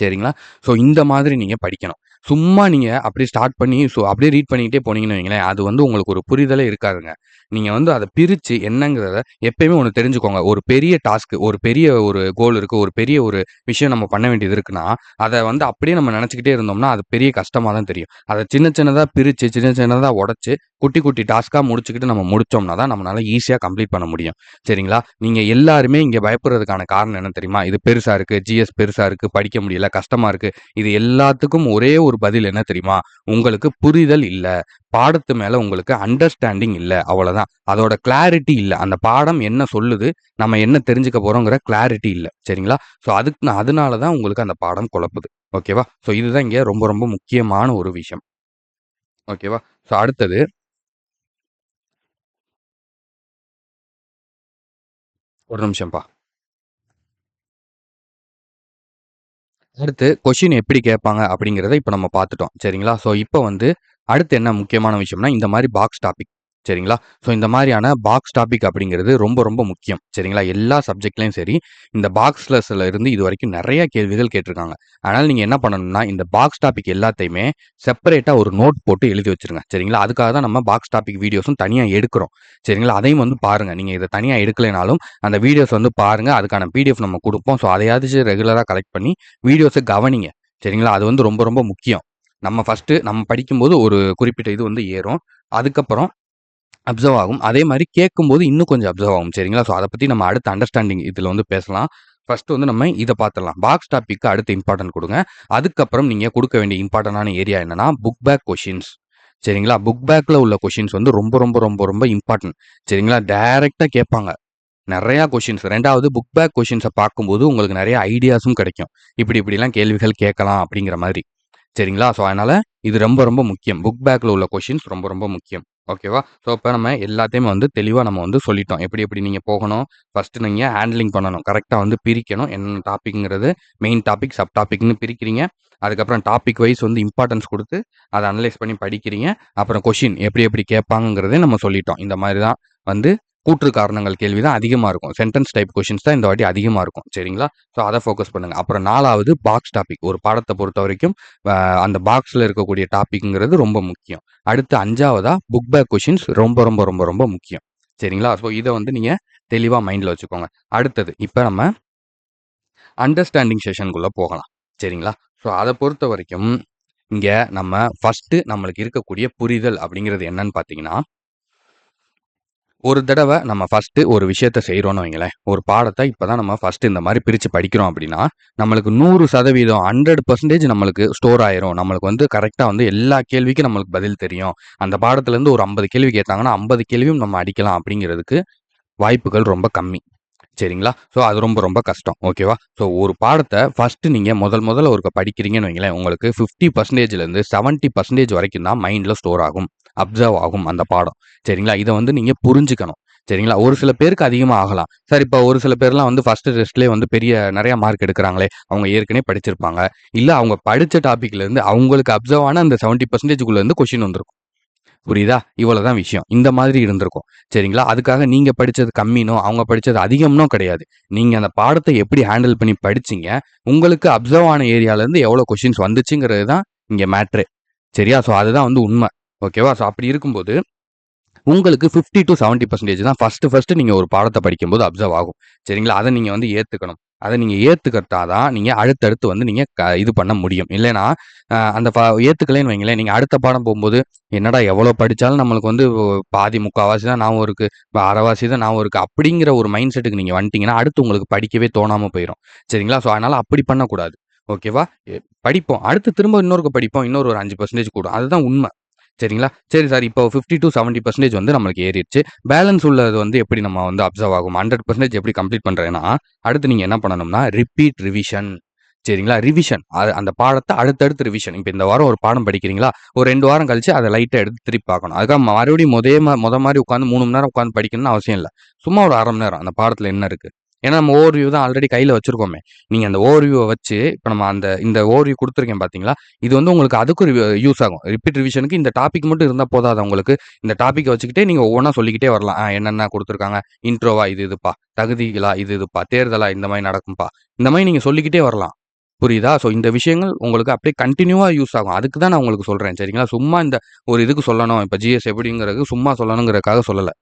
சரிங்களா? ஸோ இந்த மாதிரி நீங்கள் படிக்கணும். சும்மா நீங்கள் அப்படியே ஸ்டார்ட் பண்ணி ஸோ அப்படியே ரீட் பண்ணிக்கிட்டே போனீங்கன்னு வைங்களேன் அது வந்து உங்களுக்கு ஒரு புரிதலே இருக்காதுங்க. நீங்கள் வந்து அதை பிரித்து என்னங்கிறத எப்பயுமே ஒன்று தெரிஞ்சுக்கோங்க. ஒரு பெரிய டாஸ்க்கு ஒரு பெரிய ஒரு கோல் இருக்குது ஒரு பெரிய ஒரு விஷயம் நம்ம பண்ண வேண்டியது இருக்குன்னா அதை வந்து அப்படியே நம்ம நினச்சிக்கிட்டே இருந்தோம்னா அது பெரிய கஷ்டமாக தான் தெரியும். அதை சின்ன சின்னதாக பிரித்து சின்ன சின்னதாக உடச்சி குட்டி குட்டி டாஸ்க்காக முடிச்சுக்கிட்டு நம்ம முடித்தோம்னா தான் நம்மளால ஈஸியாக கம்ப்ளீட் பண்ண முடியும். சரிங்களா? நீங்கள் எல்லாருமே இங்கே பயப்படுறதுக்கான காரணம் என்ன தெரியுமா? இது பெருசாக இருக்குது ஜிஎஸ் பெருசாக இருக்குது படிக்க முடியல கஷ்டமாக இருக்குது இது எல்லாத்துக்கும் ஒரே ஒரு பதில் என்ன தெரியுமா? உங்களுக்கு புரிதல் இல்லை. பாடத்து மேலே உங்களுக்கு அண்டர்ஸ்டாண்டிங் இல்லை. அவ்வளோதான் அதோட கிளாரிட்டி இல்லை. அந்த பாடம் என்ன சொல்லுது? நம்ம என்ன தெரிஞ்சுக்க போகிறோங்கிற கிளாரிட்டி இல்லை. சரிங்களா? ஸோ அதுக்கு அதனால தான் உங்களுக்கு அந்த பாடம் குழப்புது. ஓகேவா ஸோ இதுதான் இங்கே ரொம்ப ரொம்ப முக்கியமான ஒரு விஷயம். ஓகேவா ஸோ அடுத்தது. ஒரு நிமிஷம்ப்பா. அடுத்து கொஷின் எப்படி கேட்பாங்க அப்படிங்கிறத இப்போ நம்ம பார்த்துட்டோம். சரிங்களா? ஸோ இப்போ வந்து அடுத்து என்ன முக்கியமான விஷயம்னா இந்த மாதிரி பாக்ஸ் டாபிக் சரிங்களா? ஸோ இந்த மாதிரியான பாக்ஸ் டாபிக் அப்படிங்கிறது ரொம்ப ரொம்ப முக்கியம். சரிங்களா? எல்லா சப்ஜெக்ட்லையும் சரி இந்த பாக்ஸ்லஸில் இருந்து இது வரைக்கும் நிறைய கேள்விகள் கேட்டிருக்காங்க. அதனால் நீங்கள் என்ன பண்ணணும்னா இந்த பாக்ஸ் டாபிக் எல்லாத்தையுமே செப்பரேட்டாக ஒரு நோட் போட்டு எழுதி வச்சிருங்க. சரிங்களா? அதுக்காக தான் நம்ம பாக்ஸ் டாபிக் வீடியோஸும் தனியாக எடுக்கிறோம். சரிங்களா? அதையும் வந்து பாருங்கள் நீங்கள் இதை தனியாக எடுக்கலைனாலும் அந்த வீடியோஸ் வந்து பாருங்கள் அதுக்கான பிடிஎஃப் நம்ம கொடுப்போம். ஸோ அதையாவது ரெகுலராக கலெக்ட் பண்ணி வீடியோஸை கவனிங்க. சரிங்களா? அது வந்து ரொம்ப ரொம்ப முக்கியம். நம்ம ஃபஸ்ட்டு நம்ம படிக்கும்போது ஒரு குறிப்பிட்ட இது வந்து ஏறும். அதுக்கப்புறம் அப்சர்வ் ஆகும். அதே மாதிரி கேட்கும்போது இன்னும் கொஞ்சம் அப்சர்வ் ஆகும். சரிங்களா? ஸோ அதை பற்றி நம்ம அடுத்த அண்டர்ஸ்டாண்டிங் இதில் வந்து பேசலாம். ஃபஸ்ட்டு வந்து நம்ம இதை பார்த்துடலாம். பாக்ஸ் டாப்பிக்கு அடுத்து இம்பார்ட்டன்ட் கொடுங்க. அதுக்கப்புறம் நீங்கள் கொடுக்க வேண்டிய இம்பார்ட்டண்டான ஏரியா என்னன்னா புக் பேக் கொஷின்ஸ் சரிங்களா? புக் பேக்கில் உள்ள கொஷின்ஸ் வந்து ரொம்ப ரொம்ப ரொம்ப ரொம்ப இம்பார்ட்டன்ட் சரிங்களா? டைரெக்டாக கேட்பாங்க. நிறையா கொஷின்ஸ் ரெண்டாவது புக் பேக் கொஷின்ஸை பார்க்கும்போது உங்களுக்கு நிறைய ஐடியாஸும் கிடைக்கும். இப்படி இப்படிலாம் கேள்விகள் கேட்கலாம் அப்படிங்கிற மாதிரி. சரிங்களா? ஸோ அதனால் இது ரொம்ப ரொம்ப முக்கியம். புக் பேக்கில் உள்ள கொஷின்ஸ் ரொம்ப ரொம்ப முக்கியம். ஓகேவா ஸோ இப்போ நம்ம எல்லாத்தையுமே வந்து தெளிவாக நம்ம வந்து சொல்லிட்டோம். எப்படி எப்படி நீங்கள் போகணும்? ஃபஸ்ட்டு நீங்கள் ஹேண்ட்லிங் பண்ணணும். கரெக்டாக வந்து பிரிக்கணும். என்ன டாப்பிக்ங்கிறது மெயின் டாபிக் சப் டாபிக்னு பிரிக்கிறீங்க. அதுக்கப்புறம் டாபிக் வைஸ் வந்து இம்பார்ட்டன்ஸ் கொடுத்து அதை அனலைஸ் பண்ணி படிக்கிறீங்க. அப்புறம் கொஷின் எப்படி எப்படி கேட்பாங்கிறதே நம்ம சொல்லிட்டோம். இந்த மாதிரி தான் வந்து கூற்று காரணங்கள் கேள்வி தான் அதிகமாக இருக்கும். சென்டென்ஸ் டைப் கொஷின்ஸ் தான் இந்த வாட்டி அதிகமாக இருக்கும். சரிங்களா? ஸோ அதை ஃபோக்கஸ் பண்ணுங்கள் அப்புறம் நாலாவது பாக்ஸ் டாபிக் ஒரு பாடத்தை பொறுத்த வரைக்கும் அந்த பாக்ஸில் இருக்கக்கூடிய டாபிக்ங்கிறது ரொம்ப முக்கியம். அடுத்து அஞ்சாவதா புக் பேக் கொஷின்ஸ் ரொம்ப ரொம்ப ரொம்ப ரொம்ப முக்கியம். சரிங்களா? ஸோ இதை வந்து நீங்கள் தெளிவாக மைண்டில் வச்சுக்கோங்க. அடுத்தது இப்போ நம்ம அண்டர்ஸ்டாண்டிங் செஷனுக்குள்ளே போகலாம். சரிங்களா? ஸோ அதை பொறுத்த வரைக்கும் இங்கே நம்ம ஃபஸ்ட்டு நம்மளுக்கு இருக்கக்கூடிய புரிதல் அப்படிங்கிறது என்னன்னு பார்த்தீங்கன்னா ஒரு தடவை நம்ம ஃபஸ்ட்டு ஒரு விஷயத்த செய்கிறோன்னு வைங்களேன். ஒரு பாடத்தை இப்போ தான் நம்ம ஃபஸ்ட்டு இந்த மாதிரி பிரித்து படிக்கிறோம் அப்படின்னா நம்மளுக்கு நூறு சதவீதம் ஹண்ட்ரட் பர்சன்டேஜ் நம்மளுக்கு ஸ்டோர் ஆயிரும். நம்மளுக்கு வந்து கரெக்டாக வந்து எல்லா கேள்விக்கும் நம்மளுக்கு பதில் தெரியும். அந்த பாடத்துலேருந்து ஒரு ஐம்பது கேள்வி கேட்டாங்கன்னா ஐம்பது கேள்வியும் நம்ம அடிக்கலாம் அப்படிங்கிறதுக்கு வாய்ப்புகள் ரொம்ப கம்மி. சரிங்களா? ஸோ அது ரொம்ப ரொம்ப கஷ்டம். ஓகேவா ஸோ ஒரு பாடத்தை ஃபஸ்ட்டு நீங்கள் முதல் முதல்ல ஒரு படிக்கிறீங்கன்னு வைங்களேன் உங்களுக்கு ஃபிஃப்டி பர்சன்டேஜ்லேருந்து செவன்ட்டி பர்சன்டேஜ் வரைக்கும் தான் மைண்டில் ஸ்டோர் ஆகும் அப்சர்வ் ஆகும் அந்த பாடம். சரிங்களா? இதை வந்து நீங்கள் புரிஞ்சுக்கணும். சரிங்களா? ஒரு சில பேருக்கு அதிகமாக ஆகலாம். சார் இப்போ ஒரு சில பேர்லாம் வந்து ஃபர்ஸ்ட் டெஸ்ட்லேயே வந்து பெரிய நிறைய மார்க் எடுக்கிறாங்களே அவங்க ஏற்கனவே படிச்சிருப்பாங்க. இல்லை அவங்க படித்த டாப்பிக்லேருந்து அவங்களுக்கு அப்சர்வ் ஆன அந்த செவன்ட்டி பர்சன்டேஜ்குள்ளேருந்து கொஷின் வந்திருக்கும். புரியுதா? இவ்வளோ தான் விஷயம். இந்த மாதிரி இருந்திருக்கும். சரிங்களா? அதுக்காக நீங்கள் படித்தது கம்மினோ அவங்க படித்தது அதிகம்னோ கிடையாது. நீங்கள் அந்த பாடத்தை எப்படி ஹேண்டில் பண்ணி படிச்சீங்க உங்களுக்கு அப்சர்வ் ஆன ஏரியாலேருந்து எவ்வளோ கொஸ்டின்ஸ் வந்துச்சுங்கிறது தான் இங்கே மேட்ரு. சரியா? ஸோ அதுதான் வந்து உண்மை. ஓகேவா ஸோ அப்படி இருக்கும்போது உங்களுக்கு ஃபிஃப்டி டு செவன்ட்டி பர்சன்டேஜ் தான் ஃபர்ஸ்ட் ஃபஸ்ட்டு நீங்கள் ஒரு பாடத்தை படிக்கும்போது அப்சர்வ் ஆகும். சரிங்களா? அதை நீங்கள் வந்து ஏற்றுக்கணும் அதை நீங்கள் ஏற்றுக்கிட்டா தான் நீங்கள் அடுத்தடுத்து வந்து நீங்கள் க இது பண்ண முடியும் இல்லைன்னா அந்த ப ஏற்றுக்கலைன்னு வைங்களேன் நீங்கள் அடுத்த பாடம் போகும்போது என்னடா எவ்வளோ படித்தாலும் நம்மளுக்கு வந்து பாதி முக்கால்வாசி தான் நான் இருக்குது அரைவாசி தான் நான் இருக்குது அப்படிங்கிற ஒரு மைண்ட் செட்டுக்கு நீங்கள் வந்துட்டீங்கன்னா அடுத்து உங்களுக்கு படிக்கவே தோணாமல் போயிடும் சரிங்களா ஸோ அதனால் அப்படி பண்ணக்கூடாது ஓகேவா? படிப்போம். அடுத்து திரும்ப இன்னொருக்கு படிப்போம். இன்னொரு ஒரு அஞ்சு பர்சன்டேஜ் கூடும். அதுதான் உண்மை சரிங்களா? சரி சார் இப்போ 50-70% வந்து நம்மளுக்கு ஏறிடுச்சு பேலன்ஸ் உள்ளது வந்து எப்படி நம்ம வந்து அப்சர்வ் ஆகும்? 100% எப்படி கம்ப்ளீட் பண்ணுறேன்னா அடுத்து நீங்கள் என்ன பண்ணணும்னா, ரிப்பீட் ரிவிஷன். சரிங்களா? ரிவிஷன். அது அந்த பாடத்தை அடுத்தடுத்து ரிவிஷன். இப்போ இந்த வாரம் ஒரு பாடம் படிக்கிறீங்களா? ஒரு ரெண்டு வாரம் கழிச்சு அதை லைட்டாக எடுத்து திருப்பி பார்க்கணும். அதுக்காக மறுபடியும் முதே மொதல் மாதிரி உட்காந்து மூணு மணி நேரம் உட்காந்து படிக்கணும்னு அவசியம் இல்லை சும்மா ஒரு அரை மணி நேரம் அந்த பாடத்தில் என்ன இருக்குது ஏன்னா நம்ம ஓவர்வியூ தான் ஆல்ரெடி கையில் வச்சுருக்கோமே நீங்கள் அந்த ஓவர்வியூவ வச்சு இப்போ நம்ம அந்த இந்த ஓவர்வியூ கொடுத்துருக்கேன் பார்த்தீங்களா? இது வந்து உங்களுக்கு அதுக்கும் ஒரு யூஸ் ஆகும். ரிப்பீட் ரிவிஷனுக்கு இந்த டாபிக் மட்டும் இருந்தால் போதாது உங்களுக்கு? இந்த டாப்பிக்கை வச்சுக்கிட்டே நீங்கள் ஒவ்வொன்றா சொல்லிக்கிட்டே வரலாம். என்னென்ன கொடுத்துருக்காங்க இன்ட்ரோவா இது இதுப்பா. தகுதிகளா இது இதுப்பா. தேர்தலா இந்த மாதிரி நடக்கும்ப்பா இந்த மாதிரி நீங்கள் சொல்லிக்கிட்டே வரலாம். புரியுதா? ஸோ இந்த விஷயங்கள் உங்களுக்கு அப்படியே கண்டினியூவாக யூஸ் ஆகும். அதுக்கு தான் நான் உங்களுக்கு சொல்கிறேன் சரிங்களா? சும்மா இந்த ஒரு இதுக்கு சொல்லணும். இப்போ ஜிஎஸ் எப்படிங்கிறது சும்மா சொல்லணுங்கிறதுக்காக சொல்லலை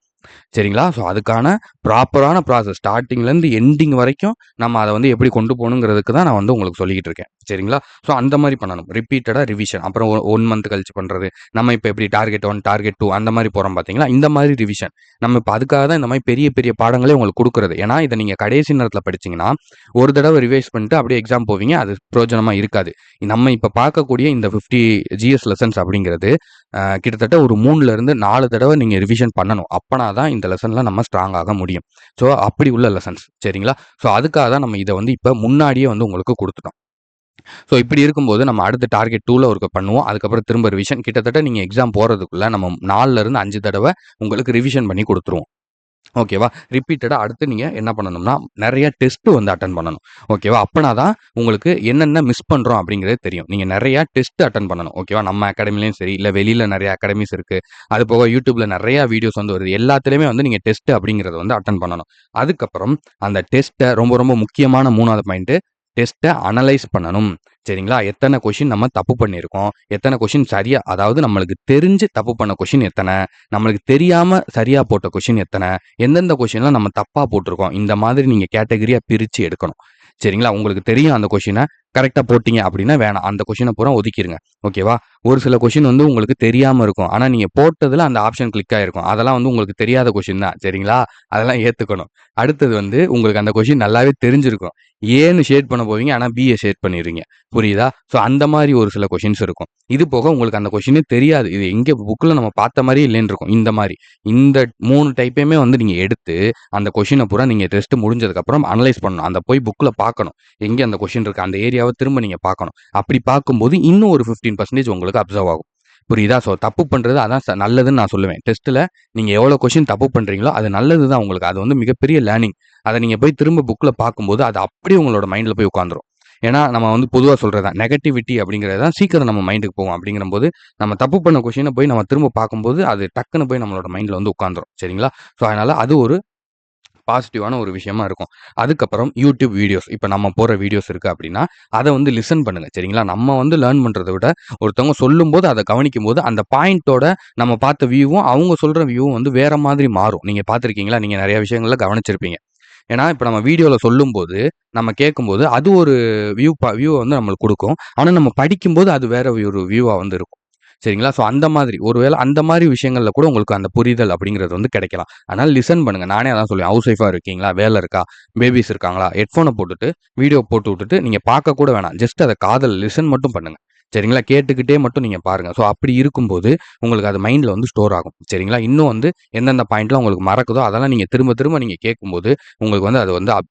சரிங்களா? ஸோ அதுக்கான ப்ராப்பரான ப்ராசஸ் ஸ்டார்டிங்லேருந்து எண்டிங் வரைக்கும் நம்ம அதை வந்து எப்படி கொண்டு போகணுங்கிறதுக்கு தான் நான் வந்து உங்களுக்கு சொல்லிக்கிட்டு இருக்கேன். சரிங்களா? ஸோ அந்த மாதிரி பண்ணணும். ரிப்பீட்டடா ரிவிஷன். அப்புறம் ஒன் மந்த் கழிச்சு பண்ணுறது நம்ம இப்போ எப்படி டார்கெட் ஒன் டார்கெட் டூ அந்த மாதிரி போகிறோம் பார்த்தீங்களா? இந்த மாதிரி ரிவிஷன். நம்ம இப்போ அதுக்காக தான் இந்த மாதிரி பெரிய பெரிய பாடங்களே உங்களுக்கு கொடுக்குறது ஏன்னா இதை நீங்கள் கடைசி நேரத்தில் படிச்சீங்கன்னா, ஒரு தடவை ரிவைஸ் பண்ணிட்டு அப்படியே எக்ஸாம் போவீங்க. அது பிரயோஜனமாக இருக்காது. நம்ம இப்போ பார்க்கக்கூடிய இந்த 50 ஜிஎஸ் லெசன்ஸ் அப்படிங்கிறது, கிட்டத்தட்ட ஒரு மூணுலேருந்து நாலு தடவை நீங்கள் ரிவிஷன் பண்ணணும். அப்பனா தான் இந்த லெசன்லாம் நம்ம ஸ்ட்ராங் ஆக முடியும். ஸோ அப்படி உள்ள லெசன்ஸ். சரிங்களா? ஸோ அதுக்காக தான் நம்ம இதை வந்து இப்போ முன்னாடியே வந்து உங்களுக்கு கொடுத்துட்டோம் ஸோ இப்படி இருக்கும்போது நம்ம அடுத்த டார்கெட் 2ல ஒருக்க பண்ணுவோம். அதுக்கப்புறம் திரும்ப ரிவிஷன். கிட்டத்தட்ட நீங்கள் எக்ஸாம் போகிறதுக்குள்ளே நம்ம நாலுலேருந்து அஞ்சு தடவை உங்களுக்கு ரிவிஷன் பண்ணி கொடுத்துருவோம் ஓகேவா? ரிப்பீட்டடாக அடுத்து நீங்கள் என்ன பண்ணணும்னா, நிறைய டெஸ்ட்டு வந்து அட்டன் பண்ணணும். ஓகேவா? அப்போனா தான் உங்களுக்கு என்னென்ன மிஸ் பண்ணுறோம் அப்படிங்கிறது தெரியும். நீங்கள் நிறையா டெஸ்ட் அட்டன் பண்ணணும். ஓகேவா? நம்ம அகாடமிலையும் சரி, இல்லை வெளியில் நிறைய அகாடமிஸ் இருக்குது அது போக யூடியூப்பில் நிறையா வீடியோஸ் வந்து வருது. எல்லாத்துலேயுமே வந்து நீங்கள் டெஸ்ட் அப்படிங்கிறத வந்து அட்டன் பண்ணணும். அதுக்கப்புறம் அந்த டெஸ்ட்டை ரொம்ப ரொம்ப முக்கியமான மூணாவது பாயிண்ட்டு டெஸ்ட்டை அனலைஸ் பண்ணணும். சரிங்களா? எத்தனை கொஷின் நம்ம தப்பு பண்ணியிருக்கோம்? எத்தனை கொஷின் சரியா அதாவது நம்மளுக்கு தெரிஞ்சு தப்பு பண்ண கொஷின் எத்தனை நம்மளுக்கு தெரியாம சரியா போட்ட கொஷின் எத்தனை எந்தெந்த கொஷின்லாம் நம்ம தப்பா போட்டிருக்கோம் இந்த மாதிரி நீங்க கேட்டகரியா பிரிச்சு எடுக்கணும். சரிங்களா? உங்களுக்கு தெரியும் அந்த கொஷினை கரெக்டாக போட்டீங்க அப்படின்னா வேணாம். அந்த கொஷினை பூரா ஒதுக்கிருங்க. ஓகேவா? ஒரு சில கொஷின் வந்து உங்களுக்கு தெரியாம இருக்கும். ஆனா நீங்க போட்டதுல அந்த ஆப்ஷன் கிளிக் ஆயிருக்கும். அதெல்லாம் வந்து உங்களுக்கு தெரியாத கொஷின் தான். சரிங்களா? அதெல்லாம் ஏத்துக்கணும். அடுத்தது வந்து உங்களுக்கு அந்த கொஷின் நல்லாவே தெரிஞ்சிருக்கும். ஏன்னு ஷேட் பண்ண போவீங்க. ஆனால் பிஏ ஷேட் பண்ணிடுவீங்க புரியுதா? ஸோ அந்த மாதிரி ஒரு சில கொஷின்ஸ் இருக்கும். இது போக உங்களுக்கு அந்த கொஷினே தெரியாது. இது எங்கே புக்கில் நம்ம பார்த்த மாதிரி இல்லைன்னு இருக்கும். இந்த மாதிரி இந்த மூணு டைப்பையுமே வந்து நீங்கள் எடுத்து, அந்த கொஷினை பூரா நீங்கள் டெஸ்ட் முடிஞ்சதுக்கப்புறம் அனலைஸ் பண்ணணும். அந்த போய் புக்கில் பார்க்கணும். எங்கே அந்த கொஷின் இருக்குது அந்த ஏரியாவை திரும்ப நீங்கள் பார்க்கணும். அப்படி பார்க்கும்போது இன்னும் ஒரு 15% உங்களுக்கு அப்சர்வ் ஆகும். புரியுதா? ஸோ தப்பு பண்ணுறது அதான் நல்லதுன்னு நான் சொல்லுவேன். டெஸ்ட்டில் நீங்கள் எவ்வளோ கொஷின் தப்பு பண்ணுறீங்களோ அது நல்லது தான் உங்களுக்கு. அது வந்து மிகப்பெரிய லேர்னிங். அதை நீங்கள் போய் திரும்ப புக்கில் பார்க்கும்போது, அது அப்படியே உங்களோட மைண்டில் போய் உட்காந்துரும். ஏன்னா நம்ம வந்து பொதுவாக சொல்கிறதா நெகட்டிவிட்டி அப்படிங்கிறது தான் சீக்கிரம் நம்ம மைண்டுக்கு போகும். அப்படிங்கிறம்போது, நம்ம தப்பு பண்ண கொஷினை போய் நம்ம திரும்ப பார்க்கும்போது, அது டக்குனு போய் நம்மளோட மைண்டில் வந்து உட்காந்துரும். சரிங்களா? ஸோ அதனால் அது ஒரு பாசிட்டிவான ஒரு விஷயமா இருக்கும். அதுக்கப்புறம் யூடியூப் வீடியோஸ். இப்போ நம்ம போடுற வீடியோஸ் இருக்கு அப்படின்னா, அதை வந்து லிசன் பண்ணுங்க. சரிங்களா? நம்ம வந்து லேர்ன் பண்றத விட, ஒருத்தவங்க சொல்லும்போது கவனிக்கும் போது அந்த பாயிண்டோட நம்ம பார்த்த வியூவும், அவங்க சொல்ற வியூவும் வந்து வேற மாதிரி மாறும். நீங்க பார்த்துருக்கீங்களா? நீங்க நிறைய விஷயங்கள்ல கவனிச்சிருப்பீங்க. ஏன்னா, இப்போ நம்ம வீடியோவில் சொல்லும்போது, நம்ம கேட்கும்போது, அது ஒரு வியூ ப வந்து நம்மளுக்கு கொடுக்கும் ஆனால் நம்ம படிக்கும்போது அது வேற ஒரு வியூவாக வந்து இருக்கும். சரிங்களா? ஸோ அந்த மாதிரி ஒருவேளை அந்த மாதிரி விஷயங்களில் கூட உங்களுக்கு அந்த புரிதல் அப்படிங்கிறது வந்து கிடைக்கலாம். அதனால் லிசன் பண்ணுங்க. நானே அதான் சொல்லுவேன். ஹவுஸ் ஒய்ஃபாக இருக்கீங்களா? வேலை இருக்கா? பேபீஸ் இருக்காங்களா? ஹெட்ஃபோனை போட்டுட்டு, வீடியோ போட்டு விட்டுட்டு, நீங்கள் பார்க்க கூட வேணாம். ஜஸ்ட் அதை காதல் லிசன் மட்டும் பண்ணுங்கள் சரிங்களா? கேட்டுக்கிட்டே மட்டும் நீங்கள் பாருங்கள் ஸோ அப்படி இருக்கும்போது, உங்களுக்கு அது மைண்டில் வந்து ஸ்டோர் ஆகும். சரிங்களா? இன்னும் வந்து எந்தெந்த பாயிண்ட்லாம் உங்களுக்கு மறக்குதோ, அதெல்லாம் நீங்கள் திரும்ப திரும்ப நீங்கள் கேட்கும்போது, உங்களுக்கு வந்து அது வந்து அப்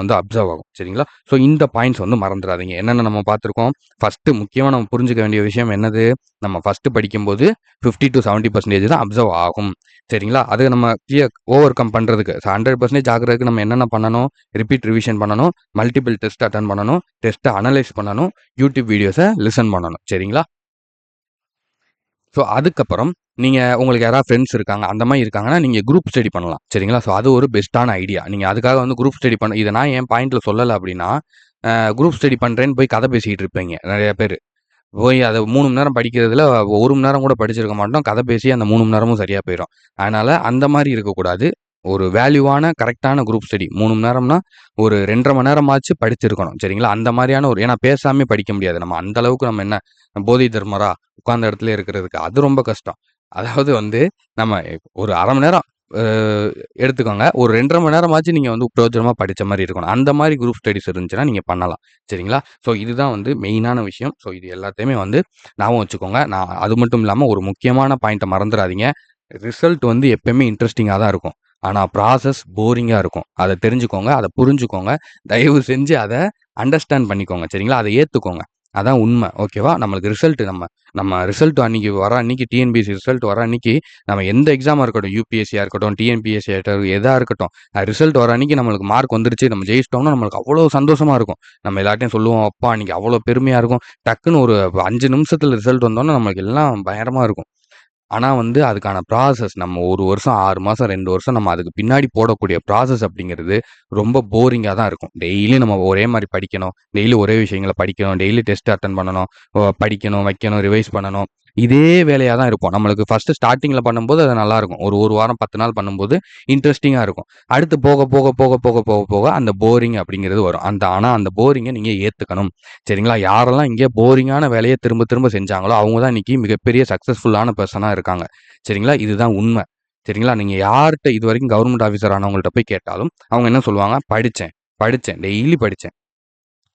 வந்து அப்சர்வ் ஆகும். சரிங்களா? ஸோ இந்த பாயிண்ட்ஸ் வந்து மறந்துடாதீங்க என்னென்ன நம்ம பார்த்துருக்கோம்? ஃபஸ்ட்டு முக்கியமாக நம்ம புரிஞ்சுக்க வேண்டிய விஷயம் என்னது? நம்ம ஃபர்ஸ்ட்டு படிக்கும்போது 50-70% தான் அப்சர்வ் ஆகும். சரிங்களா? அது நம்ம கிளியர் ஓவர் கம் பண்றதுக்கு 100% ஆகுறதுக்கு நம்ம என்னென்ன பண்ணணும்? ரிப்பீட் ரிவிஷன் பண்ணணும். மல்டிபிள் டெஸ்ட் அட்டன் பண்ணணும். டெஸ்ட்டை அனலைஸ் பண்ணணும். யூடியூப் வீடியோஸை லிசன் பண்ணணும். சரிங்களா? ஸோ அதுக்கப்புறம் நீங்கள் உங்களுக்கு யாராவது ஃப்ரெண்ட்ஸ் இருக்காங்க. அந்த மாதிரி இருக்காங்கன்னா, நீங்கள் குரூப் ஸ்டடி பண்ணலாம். சரிங்களா? ஸோ அது ஒரு பெஸ்ட்டான ஐடியா. நீங்கள் அதுக்காக வந்து குரூப் ஸ்டடி பண்ண இதை நான் என் பாயிண்ட்டில் சொல்லலை அப்படின்னா, குரூப் ஸ்டடி பண்ணுறேன்னு போய் கதை பேசிக்கிட்டு இருப்பீங்க. நிறைய பேர் போய் அதை மூணு மணி நேரம் படிக்கிறதுல ஒரு மணி நேரம் கூட படிச்சிருக்க மாட்டோம். கதை பேசி அந்த மூணு மணி நேரமும் சரியாக போயிடும் அதனால் அந்த மாதிரி இருக்கக்கூடாது. ஒரு வேல்யூவான கரெக்டான குரூப் ஸ்டடி மூணு மணி நேரம்னா, ஒரு 2 1/2 மணி நேரமாச்சு படிச்சிருக்கணும். சரிங்களா? அந்த மாதிரியான ஒரு ஏன்னா பேசாமே படிக்க முடியாது. நம்ம அந்த அளவுக்கு நம்ம என்ன போதி தர்மரா? உட்கார்ந்த இடத்துல இருக்கிறதுக்கு. அது ரொம்ப கஷ்டம். அதாவது வந்து நம்ம ஒரு அரை மணி நேரம் எடுத்துக்கோங்க. ஒரு 2 1/2 மணி நேரமாச்சு நீங்கள் வந்து பிரயோஜனமாக படித்த மாதிரி இருக்கணும். அந்த மாதிரி குரூப் ஸ்டடிஸ் இருந்துச்சுன்னா நீங்கள் பண்ணலாம். சரிங்களா? ஸோ இதுதான் வந்து மெயினான விஷயம். ஸோ இது எல்லாத்தையுமே வந்து ஞாபகம் வச்சுக்கோங்க. நான் அது மட்டும் இல்லாமல் ஒரு முக்கியமான பாயிண்ட்டை மறந்துடாதீங்க ரிசல்ட் வந்து எப்பயுமே இன்ட்ரெஸ்டிங்காக தான் இருக்கும். ஆனால் ப்ராசஸ் போரிங்காக இருக்கும். அதை தெரிஞ்சுக்கோங்க. அதை புரிஞ்சுக்கோங்க. தயவு செஞ்சு அதை அண்டர்ஸ்டாண்ட் பண்ணிக்கோங்க. சரிங்களா? அதை ஏற்றுக்கோங்க அதான் உண்மை ஓகேவா? நம்மளுக்கு ரிசல்ட் நம்ம நம்ம ரிசல்ட் அன்னைக்கு வர அன்னைக்கு டிஎன்பிஎஸ்சி ரிசல்ட் வர அன்னைக்கு நம்ம எந்த எக்ஸாமாக இருக்கட்டும், யூபிஎஸ்சியாக இருக்கட்டும், டிஎன்பிஎஸ்சி எதாக இருக்கட்டும். ரிசல்ட் வர அன்னைக்கு நம்மளுக்கு மார்க் வந்துருச்சு. நம்ம ஜெயிச்சிட்டோம்னா நம்மளுக்கு அவ்வளோ சந்தோஷமாக இருக்கும். நம்ம எல்லாத்தையும் சொல்லுவோம். அப்பா! அன்னைக்கு அவ்வளோ பெருமையாக இருக்கும். டக்குன்னு ஒரு அஞ்சு நிமிஷத்தில் ரிசல்ட் வந்தோன்னா நம்மளுக்கு எல்லாம் பயங்கரமாக இருக்கும். ஆனால் வந்து அதுக்கான ப்ராசஸ் நம்ம ஒரு வருஷம், ஆறு மாதம் ரெண்டு வருஷம் நம்ம அதுக்கு பின்னாடி போடக்கூடிய ப்ராசஸ் அப்படிங்கிறது ரொம்ப போரிங்காக தான் இருக்கும். டெய்லி நம்ம ஒரே மாதிரி படிக்கணும். டெய்லி ஒரே விஷயங்கள படிக்கணும். டெய்லி டெஸ்ட் அட்டன் பண்ணணும். படிக்கணும், வைக்கணும், ரிவைஸ் பண்ணணும். இதே வேலையாக தான் இருப்போம். நம்மளுக்கு ஃபஸ்ட்டு ஸ்டார்டிங்கில் பண்ணும்போது அது நல்லாயிருக்கும் ஒரு ஒரு வாரம் 10 நாள் பண்ணும்போது இன்ட்ரெஸ்டிங்காக இருக்கும். அடுத்து போக, போக, போக, போக, போக, போக அந்த போரிங் அப்படிங்கிறது வரும். அந்த ஆனால் அந்த போரிங்கை நீங்கள் ஏற்றுக்கணும் சரிங்களா? யாரெல்லாம் இங்கே போரிங்கான வேலையை திரும்ப திரும்ப செஞ்சாங்களோ, அவங்க தான் இன்றைக்கி மிகப்பெரிய சக்ஸஸ்ஃபுல்லான பர்சனாக இருக்காங்க. சரிங்களா? இதுதான் உண்மை சரிங்களா? நீங்கள் யார்கிட்ட இது வரைக்கும் கவர்மெண்ட் ஆஃபீஸர் ஆனவங்கள்ட்ட போய் கேட்டாலும், அவங்க என்ன சொல்லுவாங்க? படித்தேன் படித்தேன் டெய்லி படித்தேன்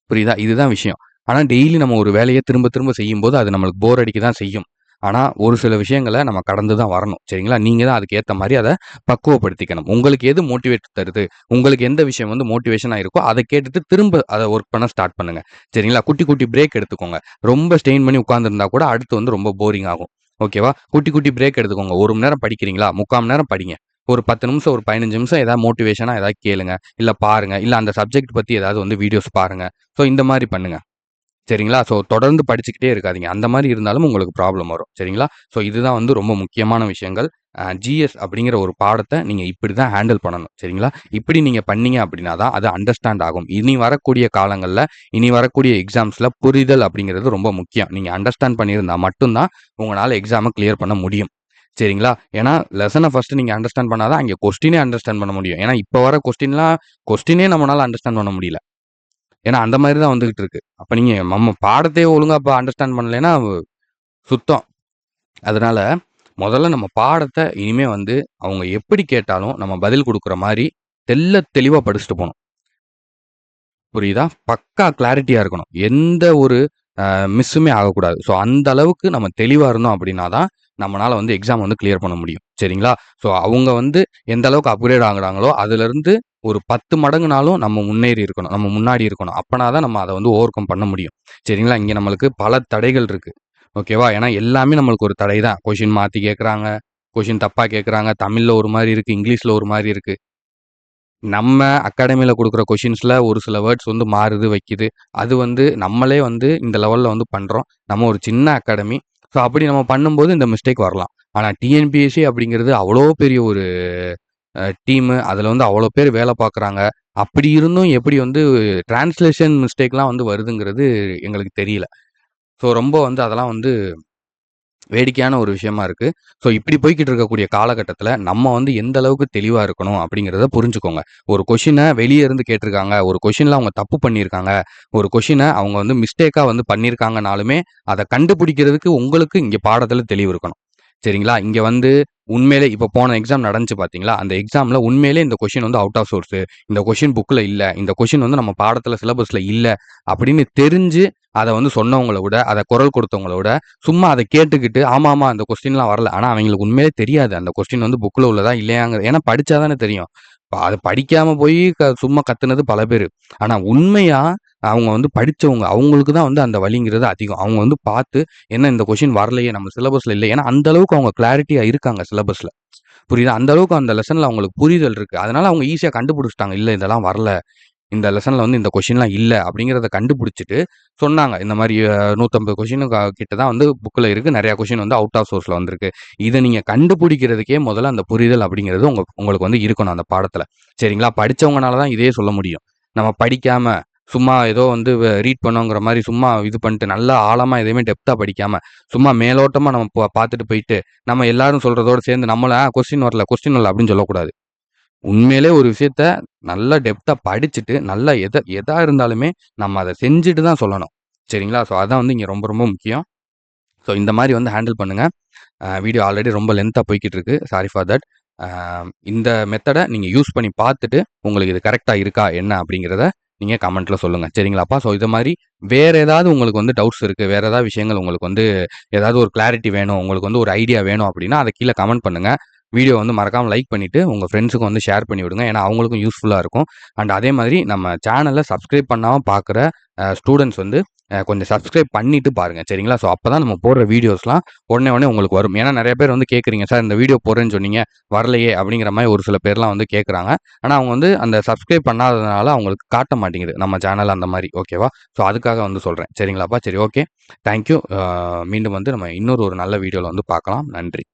புரியுதா? இதுதான் விஷயம். ஆனால் டெய்லி நம்ம ஒரு வேலையை திரும்ப திரும்ப செய்யும்போது அது நம்மளுக்கு போர் அடிக்க தான் செய்யும். ஆனால் ஒரு சில விஷயங்களை நம்ம கடந்து தான் வரணும். சரிங்களா? நீங்கள் தான் அதுக்கு மாதிரி அதை பக்குவப்படுத்திக்கணும். உங்களுக்கு எது மோட்டிவேட் தருது? உங்களுக்கு எந்த விஷயம் வந்து மோட்டிவேஷனாக இருக்கோ, அதை கேட்டுட்டு திரும்ப அதை ஒர்க் பண்ண ஸ்டார்ட் பண்ணுங்க. சரிங்களா? குட்டி குட்டி பிரேக் எடுத்துக்கோங்க. ரொம்ப ஸ்ட்ரெயின் பண்ணி உட்காந்துருந்தா கூட அடுத்து வந்து ரொம்ப போரிங் ஆகும். ஓகேவா? குட்டி குட்டி பிரேக் எடுத்துக்கோங்க. ஒரு மணி நேரம் படிக்கிறீங்களா? 3/4 மணி நேரம் படிங்க. ஒரு 10 நிமிஷம், ஒரு 15 நிமிஷம் ஏதாவது மோட்டிவேஷனாக ஏதாவது கேளுங்க. இல்லை பாருங்கள் இல்லை அந்த சப்ஜெக்ட் பற்றி ஏதாவது வந்து வீடியோஸ் பாருங்கள் ஸோ இந்த மாதிரி பண்ணுங்கள் சரிங்களா? ஸோ தொடர்ந்து படிச்சுக்கிட்டே இருக்காதீங்க. அந்த மாதிரி இருந்தாலும் உங்களுக்கு ப்ராப்ளம் வரும். சரிங்களா? ஸோ இதுதான் வந்து ரொம்ப முக்கியமான விஷயங்கள். ஜிஎஸ் அப்படிங்கிற ஒரு பாடத்தை நீங்கள் இப்படி தான் ஹேண்டில் பண்ணணும். சரிங்களா? இப்படி நீங்கள் பண்ணீங்க அப்படின்னா தான் அது அண்டர்ஸ்டாண்ட் ஆகும். இனி வரக்கூடிய காலங்களில் இனி வரக்கூடிய எக்ஸாம்ஸில் புரிதல் அப்படிங்கிறது ரொம்ப முக்கியம். நீங்கள் அண்டர்ஸ்டாண்ட் பண்ணியிருந்தால் மட்டும்தான் உங்களால் எக்ஸாமை கிளியர் பண்ண முடியும். சரிங்களா? ஏன்னா லெசனை ஃபஸ்ட்டு நீங்கள் அண்டர்ஸ்டாண்ட் பண்ணாதான் தான் கொஸ்டினே அண்டர்ஸ்டாண்ட் பண்ண முடியும். ஏன்னா இப்போ வர கொஸ்டின்லாம் கொஸ்டினே நம்மளால் அண்டர்ஸ்டாண்ட் பண்ண முடியல. ஏன்னா அந்த மாதிரி தான் வந்துகிட்டு இருக்கு. அப்போ நீங்கள் நம்ம பாடத்தையே ஒழுங்காக இப்போ அண்டர்ஸ்டாண்ட் பண்ணலைன்னா சுத்தம். அதனால முதல்ல நம்ம பாடத்தை இனிமே வந்து அவங்க எப்படி கேட்டாலும் நம்ம பதில் கொடுக்குற மாதிரி தெல்ல தெளிவாக படிச்சுட்டு போகணும் புரியுதா? பக்கா கிளாரிட்டியாக இருக்கணும். எந்த ஒரு மிஸ்ஸுமே ஆகக்கூடாது. ஸோ அந்த அளவுக்கு நம்ம தெளிவாக இருந்தோம் அப்படின்னா தான், நம்மளால் வந்து எக்ஸாம் வந்து கிளியர் பண்ண முடியும். சரிங்களா? ஸோ அவங்க வந்து எந்த அளவுக்கு அப்கிரேட் ஆகுறாங்களோ, அதுலேருந்து ஒரு 10 மடங்குனாலும் நம்ம முன்னேறி இருக்கணும். நம்ம முன்னாடி இருக்கணும். அப்பனா தான் நம்ம அதை வந்து ஓவர் கம் பண்ண முடியும். சரிங்களா? இங்கே நம்மளுக்கு பல தடைகள் இருக்குது ஓகேவா? ஏன்னா எல்லாமே நம்மளுக்கு ஒரு தடை தான். கொஷின் மாற்றி கேட்குறாங்க கொஷின் தப்பாக கேட்குறாங்க தமிழில் ஒரு மாதிரி இருக்குது இங்கிலீஷில் ஒரு மாதிரி இருக்குது நம்ம அகாடமியில் கொடுக்குற கொஷின்ஸில் ஒரு சில வேர்ட்ஸ் வந்து மாறுது, வைக்குது. அது வந்து நம்மளே வந்து இந்த லெவலில் வந்து பண்ணுறோம் நம்ம ஒரு சின்ன அகாடமி. ஸோ அப்படி நம்ம பண்ணும்போது இந்த மிஸ்டேக் வரலாம். ஆனால் டிஎன்பிஎஸ்சி அப்படிங்கிறது அவ்வளோ பெரிய ஒரு டீமு. அதில் வந்து அவ்வளோ பேர் வேலை பார்க்குறாங்க. அப்படி இருந்தும் எப்படி வந்து டிரான்ஸ்லேஷன் மிஸ்டேக்லாம் வந்து வருதுங்கிறது எங்களுக்கு தெரியல. ஸோ ரொம்ப வந்து அதெல்லாம் வந்து வேடிக்கையான ஒரு விஷயமா இருக்கு. ஸோ இப்படி போய்க்கிட்டு இருக்கக்கூடிய காலகட்டத்தில் நம்ம வந்து எந்த அளவுக்கு தெளிவாக இருக்கணும் அப்படிங்கிறத புரிஞ்சுக்கோங்க. ஒரு கொஷினை வெளியே இருந்து கேட்டிருக்காங்க. ஒரு கொஷினில் அவங்க தப்பு பண்ணியிருக்காங்க. ஒரு கொஷினை அவங்க வந்து மிஸ்டேக்காக வந்து பண்ணியிருக்காங்கனாலுமே, அதை கண்டுபிடிக்கிறதுக்கு உங்களுக்கு இங்கே பாடத்தில் தெளிவு இருக்கணும். சரிங்களா? இங்கே வந்து உண்மையிலே இப்போ போன எக்ஸாம் நடந்துச்சு பார்த்தீங்களா? அந்த எக்ஸாமில் உண்மையிலே இந்த கொஷின் வந்து அவுட் ஆஃப் சோர்ஸு. இந்த கொஷின் புக்கில் இல்லை இந்த கொஷின் வந்து நம்ம பாடத்தில் சிலபஸில் இல்லை அப்படின்னு தெரிஞ்சு அதை வந்து சொன்னவங்கள விட, அதை குரல் கொடுத்தவங்கள விட, சும்மா அதை கேட்டுக்கிட்டு, ஆமாம் ஆமாம் அந்த கொஸ்டின்லாம் வரல. ஆனால் அவங்களுக்கு உண்மையிலே தெரியாது. அந்த கொஸ்டின் வந்து புக்கில் உள்ளதா இல்லையாங்கிறது. ஏன்னா படித்தா தானே தெரியும். அது படிக்காமல் போய் க சும்மா கத்துனது பல பேர் ஆனால் உண்மையாக அவங்க வந்து படித்தவங்க அவங்களுக்கு தான் வந்து அந்த வழிங்கிறது அதிகம். அவங்க வந்து பார்த்து, என்ன இந்த கொஷின் வரலையே, நம்ம சிலபஸில் இல்லை ஏன்னா அந்த அளவுக்கு அவங்க கிளாரிட்டியாக இருக்காங்க சிலபஸில் புரியுதா? அந்த அளவுக்கு அந்த லெசனில் அவங்களுக்கு புரிதல் இருக்குது அதனால அவங்க ஈஸியாக கண்டுபிடிச்சிட்டாங்க இல்லை இதெல்லாம் வரல. இந்த லெசனில் வந்து இந்த கொஷின்லாம் இல்லை அப்படிங்கிறத கண்டுபிடிச்சிட்டு சொன்னாங்க. இந்த மாதிரி நூற்றம்பது கொஷின் கிட்ட தான் வந்து புக்கில் இருக்குது நிறையா கொஷின் வந்து அவுட் ஆஃப் சோர்ஸில் வந்திருக்கு. இதை நீங்கள் கண்டுபிடிக்கிறதுக்கே முதல்ல அந்த புரிதல் அப்படிங்கிறது உங்க உங்களுக்கு வந்து இருக்கணும் அந்த பாடத்தில் சரிங்களா? படித்தவங்கனால தான் இதே சொல்ல முடியும். நம்ம படிக்காமல் சும்மா ஏதோ வந்து ரீட் பண்ணோங்கிற மாதிரி சும்மா இது பண்ணிட்டு, நல்லா ஆழமாக எதையுமே டெப்த்தாக படிக்காமல் சும்மா மேலோட்டமாக நம்ம பார்த்துட்டு போயிட்டு, நம்ம எல்லாரும் சொல்கிறதோட சேர்ந்து நம்மளை "ஆ கொஸ்டின் வரல, கொஸ்டின் வரல" அப்படின்னு சொல்லக்கூடாது. உண்மையிலே ஒரு விஷயத்த நல்லா டெப்த்தாக படிச்சுட்டு, நல்லா எதை எதாக இருந்தாலுமே நம்ம அதை செஞ்சுட்டு தான் சொல்லணும். சரிங்களா? ஸோ அதான் வந்து இங்கே ரொம்ப ரொம்ப முக்கியம். ஸோ இந்த மாதிரி வந்து ஹேண்டில் பண்ணுங்கள் வீடியோ ஆல்ரெடி ரொம்ப லென்த்தாக போய்கிட்டு இருக்கு. Sorry for that. இந்த மெத்தடை நீங்கள் யூஸ் பண்ணி பார்த்துட்டு உங்களுக்கு இது கரெக்டாக இருக்கா என்ன அப்படிங்கிறத நீங்கள் கமெண்ட்டில் சொல்லுங்கள் சரிங்களாப்பா ஸோ இது மாதிரி வேறு ஏதாவது உங்களுக்கு வந்து டவுட்ஸ் இருக்குது வேறு ஏதாவது விஷயங்கள் உங்களுக்கு வந்து ஏதாவது ஒரு கிளாரிட்டி வேணும் உங்களுக்கு வந்து ஒரு ஐடியா வேணும் அப்படின்னா அதை கீழே கமெண்ட் பண்ணுங்கள் வீடியோ வந்து மறக்காமல் லைக் பண்ணிவிட்டு உங்கள் ஃப்ரெண்ட்ஸுக்கும் வந்து ஷேர் பண்ணி விடுங்க. ஏன்னா அவங்களுக்கும் யூஸ்ஃபுல்லாக இருக்கும். அண்ட் அதே மாதிரி நம்ம சேனலை சப்ஸ்கிரைப் பண்ணாமல் பார்க்குற ஸ்டூடெண்ட்ஸ் வந்து கொஞ்சம் சப்ஸ்கிரைப் பண்ணிட்டு பாருங்கள் சரிங்களா? ஸோ அப்போ தான் நம்ம போடுற வீடியோஸ்லாம் உடனே உடனே உங்களுக்கு வரும். ஏன்னா நிறைய பேர் வந்து கேட்குறீங்க சார் இந்த வீடியோ போடுறேன்னு சொன்னீங்க வரலையே அப்படிங்கிற மாதிரி ஒரு சில பேர்லாம் வந்து கேட்குறாங்க ஆனால் அவங்க வந்து அந்த சப்ஸ்கிரைப் பண்ணாததுனால அவங்களுக்கு காட்ட மாட்டேங்குது. நம்ம சேனல் அந்த மாதிரி ஓகேவா ஸோ அதுக்காக வந்து சொல்கிறேன் சரிங்களாப்பா? சரி ஓகே தேங்க்யூ மீண்டும் வந்து நம்ம இன்னொரு ஒரு நல்ல வீடியோவில் வந்து பார்க்கலாம். நன்றி.